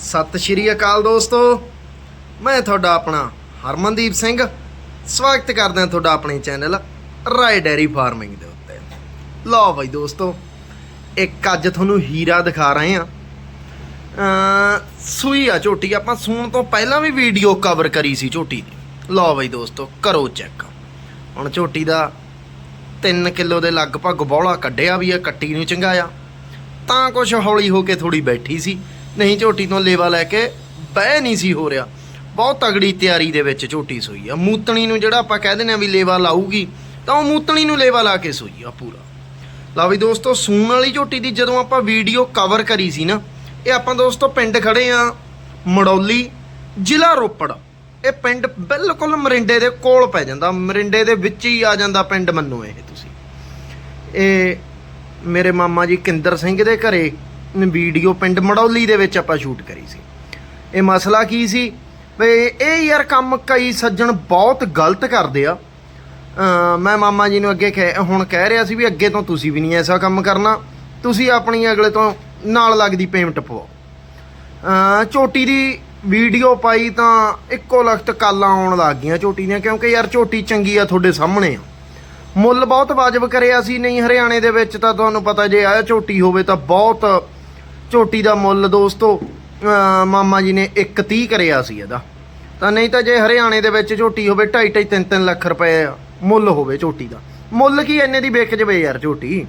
ਸਤਿ ਸ਼੍ਰੀ ਅਕਾਲ ਦੋਸਤੋ। ਮੈਂ ਤੁਹਾਡਾ ਆਪਣਾ ਹਰਮਨਦੀਪ ਸਿੰਘ। ਸਵਾਗਤ ਕਰਦਾ ਤੁਹਾਡਾ ਆਪਣੇ ਚੈਨਲ ਰਾਏ ਡੈਰੀ ਫਾਰਮਿੰਗ ਦੇ ਉੱਤੇ। ਲਓ ਬਾਈ ਦੋਸਤੋ, ਇੱਕ ਅੱਜ ਤੁਹਾਨੂੰ ਹੀਰਾ ਦਿਖਾ ਰਹੇ ਆ ਸੂਈ ਆ ਝੋਟੀ, ਆਪਾਂ ਸੂਣ ਤੋਂ ਪਹਿਲਾਂ ਵੀ ਵੀਡੀਓ ਕਵਰ ਕਰੀ ਸੀ ਝੋਟੀ ਦੀ। ਲਓ ਬਾਈ ਦੋਸਤੋ, ਕਰੋ ਚੈੱਕ ਹੁਣ ਝੋਟੀ ਦਾ 3 ਕਿਲੋ ਦੇ ਲਗਭਗ ਬੌਲਾ ਕੱਢਿਆ ਵੀ ਆ, ਕੱਟੀ ਨੂੰ ਚੰਗਾਇਆ। ਤਾਂ ਕੁਛ ਹੌਲੀ ਹੋ ਕੇ ਥੋੜੀ ਬੈਠੀ ਸੀ। ਨਹੀਂ ਝੋਟੀ ਤੋਂ ਲੇਵਾ ਲੈ ਕੇ ਬਹਿ ਨਹੀਂ ਸੀ ਹੋ ਰਿਹਾ। ਬਹੁਤ ਤਗੜੀ ਤਿਆਰੀ ਦੇ ਵਿੱਚ ਝੋਟੀ ਸੋਈ ਆ। ਮੂਤਣੀ ਨੂੰ ਜਿਹੜਾ ਆਪਾਂ ਕਹਿ ਦਿੰਦੇ ਆ ਵੀ ਲੇਵਾ ਲਾਊਗੀ, ਤਾਂ ਉਹ ਮੂਤਣੀ ਨੂੰ ਲੇਵਾ ਲਾ ਕੇ ਸੋਈ ਆ ਪੂਰਾ। ਲਾ ਵੀ ਦੋਸਤੋ, ਸੂਣ ਵਾਲੀ ਝੋਟੀ ਦੀ ਜਦੋਂ ਆਪਾਂ ਵੀਡੀਓ ਕਵਰ ਕਰੀ ਸੀ ਨਾ, ਇਹ ਆਪਾਂ ਦੋਸਤੋ ਪਿੰਡ ਖੜੇ ਆ, ਮੜੌਲੀ, ਜ਼ਿਲ੍ਹਾ ਰੋਪੜ। ਇਹ ਪਿੰਡ ਬਿਲਕੁਲ ਮਰਿੰਡੇ ਦੇ ਕੋਲ ਪੈ ਜਾਂਦਾ। ਮਰਿੰਡੇ ਦੇ ਵਿੱਚ ਹੀ ਆ ਜਾਂਦਾ ਪਿੰਡ ਮੰਨੋ ਇਹ ਤੁਸੀਂ। ਇਹ ਮੇਰੇ ਮਾਮਾ ਜੀ ਕਿੰਦਰ ਸਿੰਘ ਦੇ ਘਰੇ ਵੀਡੀਓ ਪਿੰਡ ਮੜੌਲੀ ਦੇ ਵਿੱਚ ਆਪਾਂ ਸ਼ੂਟ ਕਰੀ ਸੀ। ਇਹ ਮਸਲਾ ਕੀ ਸੀ? ਵੀ ਇਹ ਯਾਰ ਕੰਮ ਕਈ ਸੱਜਣ ਬਹੁਤ ਗਲਤ ਕਰਦੇ ਆ। ਮੈਂ ਮਾਮਾ ਜੀ ਨੂੰ ਅੱਗੇ ਕਹਿ- ਹੁਣ ਕਹਿ ਰਿਹਾ ਸੀ ਵੀ ਅੱਗੇ ਤੋਂ ਤੁਸੀਂ ਵੀ ਨਹੀਂ ਐਸਾ ਕੰਮ ਕਰਨਾ। ਤੁਸੀਂ ਆਪਣੀ ਅਗਲੇ ਤੋਂ ਨਾਲ ਲੱਗਦੀ ਪੇਮੈਂਟ ਪਵਾਓ। ਅਮ ਝੋਟੀ ਦੀ ਵੀਡੀਓ ਪਾਈ ਤਾਂ ਇੱਕੋ ਲਖਤ ਕਾਲਾਂ ਆਉਣ ਲੱਗ ਗਈਆਂ ਝੋਟੀ ਦੀਆਂ, ਕਿਉਂਕਿ ਯਾਰ ਝੋਟੀ ਚੰਗੀ ਆ ਤੁਹਾਡੇ ਸਾਹਮਣੇ ਆ। ਮੁੱਲ ਬਹੁਤ ਵਾਜਬ ਕਰਿਆ ਸੀ, ਨਹੀਂ ਹਰਿਆਣੇ ਦੇ ਵਿੱਚ ਤਾਂ ਤੁਹਾਨੂੰ ਪਤਾ ਜੇ ਆ ਝੋਟੀ ਹੋਵੇ ਤਾਂ ਬਹੁਤ ਝੋਟੀ ਦਾ ਮੁੱਲ ਦੋਸਤੋ ਮਾਮਾ ਜੀ ਨੇ 130 ਕਰਿਆ ਸੀ ਇਹਦਾ। ਤਾਂ ਨਹੀਂ ਤਾਂ ਜੇ ਹਰਿਆਣੇ ਦੇ ਵਿੱਚ ਝੋਟੀ ਹੋਵੇ 2.5 2.5 3 3 ਲੱਖ ਰੁਪਏ ਮੁੱਲ ਹੋਵੇ ਝੋਟੀ ਦਾ। ਮੁੱਲ ਕੀ ਐਨੇ ਦੀ ਵਿਕ ਜਵੇ ਯਾਰ ਝੋਟੀ।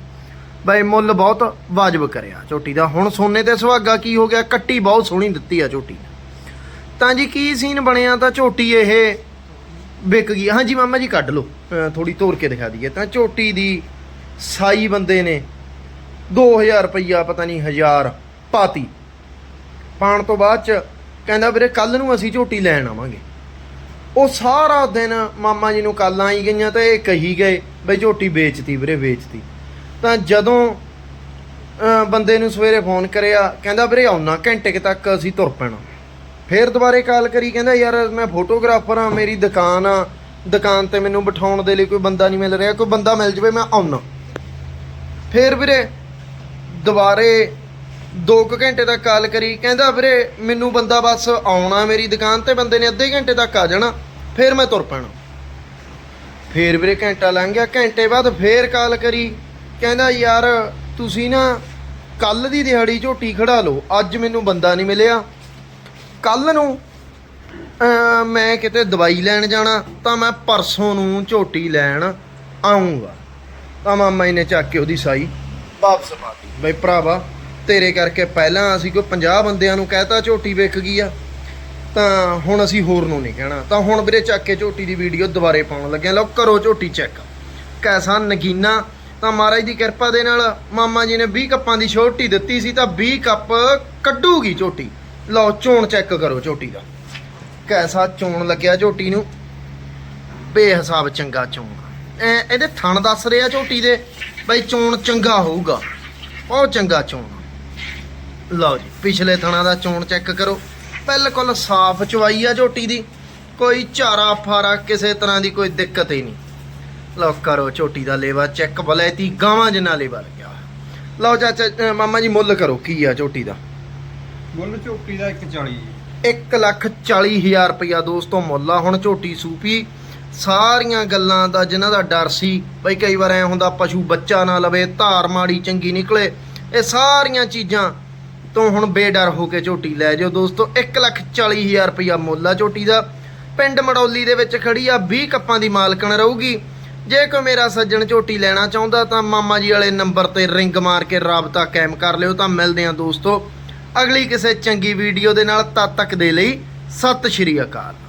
ਬਈ ਮੁੱਲ ਬਹੁਤ ਵਾਜਬ ਕਰਿਆ ਝੋਟੀ ਦਾ। ਹੁਣ ਸੋਨੇ ਤੇ ਸੁਹਾਗਾ ਕੀ ਹੋ ਗਿਆ? ਕੱਟੀ ਬਹੁਤ ਸੋਹਣੀ ਦਿੱਤੀ ਆ ਝੋਟੀ ਤਾਂ ਜੀ ਕੀ ਸੀਨ ਬਣਿਆ ਤਾਂ ਝੋਟੀ ਇਹ ਵਿਕ ਗਈ। ਹਾਂਜੀ ਮਾਮਾ ਜੀ ਕੱਢ ਲਓ। ਥੋੜੀ ਤੋੜ ਕੇ ਦਿਖਾ ਦਈਏ। ਤਾਂ ਝੋਟੀ ਦੀ ਸਾਈ ਬੰਦੇ ਨੇ 2000 ਰੁਪਈਆ, ਪਤਾ ਨਹੀਂ ਹਜ਼ਾਰ ਪਾਤੀ। ਪਾਣ ਤੋਂ ਬਾਅਦ ਚ ਕਹਿੰਦਾ ਵੀਰੇ ਕੱਲ ਨੂੰ ਅਸੀਂ ਝੋਟੀ ਲੈਣ ਆਵਾਂਗੇ। ਉਹ ਸਾਰਾ ਦਿਨ ਮਾਮਾ ਜੀ ਨੂੰ ਕਾਲਾਂ ਆਈ ਗਈਆਂ ਤਾਂ ਇਹ ਕਹੀ ਗਏ ਬਈ ਝੋਟੀ ਵੇਚਤੀ ਵੀਰੇ, ਵੇਚਤੀ। ਤਾਂ ਜਦੋਂ ਬੰਦੇ ਨੂੰ ਸਵੇਰੇ ਫੋਨ ਕਰਿਆ, ਕਹਿੰਦਾ ਵੀਰੇ ਆਉਣਾ, ਘੰਟੇ ਕੁ ਤੱਕ ਅਸੀਂ ਤੁਰ ਪੈਣਾ। ਫੇਰ ਦੁਬਾਰੇ ਕਾਲ ਕਰੀ, ਕਹਿੰਦਾ ਯਾਰ ਮੈਂ ਫੋਟੋਗ੍ਰਾਫਰ ਆ ਮੇਰੀ ਦੁਕਾਨ ਆ, ਦੁਕਾਨ ਤੇ ਮੈਨੂੰ ਬਿਠਾਉਣ ਦੇ ਲਈ ਕੋਈ ਬੰਦਾ ਨਹੀਂ ਮਿਲ ਰਿਹਾ, ਕੋਈ ਬੰਦਾ ਮਿਲ ਜਵੇ, ਮੈਂ ਆਉਣਾ। ਫੇਰ ਵੀਰੇ ਦੁਬਾਰੇ 2 ਘੰਟੇ ਤੱਕ ਕਾਲ ਕਰੀ, ਕਹਿੰਦਾ ਵੀਰੇ ਮੈਨੂੰ ਬੰਦਾ ਬਸ ਆਉਣਾ ਮੇਰੀ ਦੁਕਾਨ ਤੇ, ਬੰਦੇ ਨੇ ਅੱਧੇ ਘੰਟੇ ਤੱਕ ਆ ਜਾਣਾ, ਫਿਰ ਮੈਂ ਤੁਰ ਪੈਣਾ। ਫੇਰ ਵੀਰੇ ਘੰਟਾ ਲੰਘ ਗਿਆ, ਘੰਟੇ ਬਾਅਦ ਫੇਰ ਕਾਲ ਕਰੀ, ਕਹਿੰਦਾ ਯਾਰ ਤੁਸੀਂ ਨਾ ਕੱਲ ਦੀ ਦਿਹਾੜੀ ਝੋਟੀ ਖੜਾ ਲਓ, ਅੱਜ ਮੈਨੂੰ ਬੰਦਾ ਨਹੀਂ ਮਿਲਿਆ। ਕੱਲ ਨੂੰ ਮੈਂ ਕਿਤੇ ਦਵਾਈ ਲੈਣ ਜਾਣਾ, ਤਾਂ ਮੈਂ ਪਰਸੋਂ ਨੂੰ ਝੋਟੀ ਲੈਣ ਆਉਂਗਾ ਤਾਂ ਮਾਮਾ ਜੀ ਨੇ ਚੱਕ ਕੇ ਉਹਦੀ ਸਾਈ ਵਾਪਸ ਪਾਤੀ ਬਈ ਭਰਾਵਾ ਤੇਰੇ ਕਰਕੇ ਪਹਿਲਾਂ ਅਸੀਂ ਕੋਈ 50 ਬੰਦਿਆਂ ਨੂੰ ਕਹਿਤਾ ਝੋਟੀ ਵਿਕ ਗਈ ਆ, ਤਾਂ ਹੁਣ ਅਸੀਂ ਹੋਰ ਨੂੰ ਨਹੀਂ ਕਹਿਣਾ। ਤਾਂ ਹੁਣ ਵੀਰੇ ਚੱਕ ਕੇ ਝੋਟੀ ਦੀ ਵੀਡੀਓ ਦੁਬਾਰੇ ਪਾਉਣ ਲੱਗੇ ਲਓ ਕਰੋ ਝੋਟੀ ਚੈੱਕ ਕੈਸਾ ਨਗੀਨਾ। ਤਾਂ ਮਹਾਰਾਜ ਦੀ ਕਿਰਪਾ ਦੇ ਨਾਲ ਮਾਮਾ ਜੀ ਨੇ 20 ਕੱਪਾਂ ਦੀ ਛੋਟੀ ਦਿੱਤੀ ਸੀ, ਤਾਂ 20 ਕੱਪ ਕੱਢੂਗੀ ਝੋਟੀ। ਲਓ ਚੋਣ ਚੈੱਕ ਕਰੋ ਝੋਟੀ ਦਾ। ਕੈਸਾ ਚੋਣ ਲੱਗਿਆ ਝੋਟੀ ਨੂੰ। ਬੇਹਿਸਾਬ ਚੰਗਾ ਚੋਣ। ਐ ਇਹਦੇ ਥਣ ਦੱਸ ਰਿਹਾ ਝੋਟੀ ਦੇ, ਬਈ ਚੋਣ ਚੰਗਾ ਹੋਊਗਾ। ਬਹੁਤ ਚੰਗਾ ਚੋਣ। ਲਓ ਜੀ ਪਿਛਲੇ ਥਣਾ ਦਾ ਚੋਣ ਚੈੱਕ ਕਰੋ। ਬਿਲਕੁਲ ਸਾਫ਼ ਚਵਾਈ ਆ ਝੋਟੀ ਦੀ। ਕੋਈ ਝਾਰਾ ਫਾਰਾ ਕਿਸੇ ਤਰ੍ਹਾਂ ਦੀ ਕੋਈ ਦਿੱਕਤ ਹੀ ਨਹੀਂ। ਲਓ ਕਰੋ ਝੋਟੀ ਦਾ ਲੇਵਾ ਚੈੱਕ ਬਲੈਤੀ ਗਾਵਾਂ ਜਿੰਨਾ ਲੇਵਾ ਲੱਗਿਆ। ਲਓ ਚਾਚਾ ਮਾਮਾ ਜੀ ਮੁੱਲ ਕਰੋ ਕੀ ਆ ਝੋਟੀ ਦਾ? ਮੁੱਲ ਝੋਟੀ ਦਾ 140 ਇੱਕ ਲੱਖ ਚਾਲੀ ਹਜ਼ਾਰ ਰੁਪਇਆ ਦੋਸਤੋ ਮੁੱਲ ਆ ਹੁਣ ਝੋਟੀ ਸੂਪੀ। ਸਾਰੀਆਂ ਗੱਲਾਂ ਦਾ ਜਿਨ੍ਹਾਂ ਦਾ ਡਰ ਸੀ ਬਈ ਕਈ ਵਾਰ ਐ ਹੁੰਦਾ ਪਸ਼ੂ ਬੱਚਾ ਨਾ ਲਵੇ ਧਾਰ ਮਾੜੀ ਚੰਗੀ ਨਿਕਲੇ। ਇਹ ਸਾਰੀਆਂ ਚੀਜ਼ਾਂ ਤੋਂ ਹੁਣ ਬੇਡਰ ਹੋ ਕੇ ਝੋਟੀ ਲੈ ਜਾਓ ਦੋਸਤੋ, ਇੱਕ ਲੱਖ ਚਾਲੀ ਹਜ਼ਾਰ ਰੁਪਇਆ ਮੁੱਲ ਆ ਝੋਟੀ ਦਾ। ਪਿੰਡ ਮੜੌਲੀ ਦੇ ਵਿੱਚ ਖੜੀ ਆ 20 ਕੱਪਾਂ ਦੀ ਮਾਲਕਣ ਰਹੂਗੀ। ਜੇ ਕੋਈ ਮੇਰਾ ਸੱਜਣ ਝੋਟੀ ਲੈਣਾ ਚਾਹੁੰਦਾ ਤਾਂ ਮਾਮਾ ਜੀ ਵਾਲੇ ਨੰਬਰ ਤੇ ਰਿੰਗ ਮਾਰ ਕੇ ਰਾਬਤਾ ਕਾਇਮ ਕਰ ਲਿਓ। ਤਾਂ ਮਿਲਦੇ ਆ ਦੋਸਤੋ, ਅਗਲੀ ਕਿਸੇ ਚੰਗੀ ਵੀਡੀਓ ਦੇ ਨਾਲ, ਤਦ ਤੱਕ ਦੇ ਲਈ ਸਤਿ ਸ਼੍ਰੀ ਅਕਾਲ।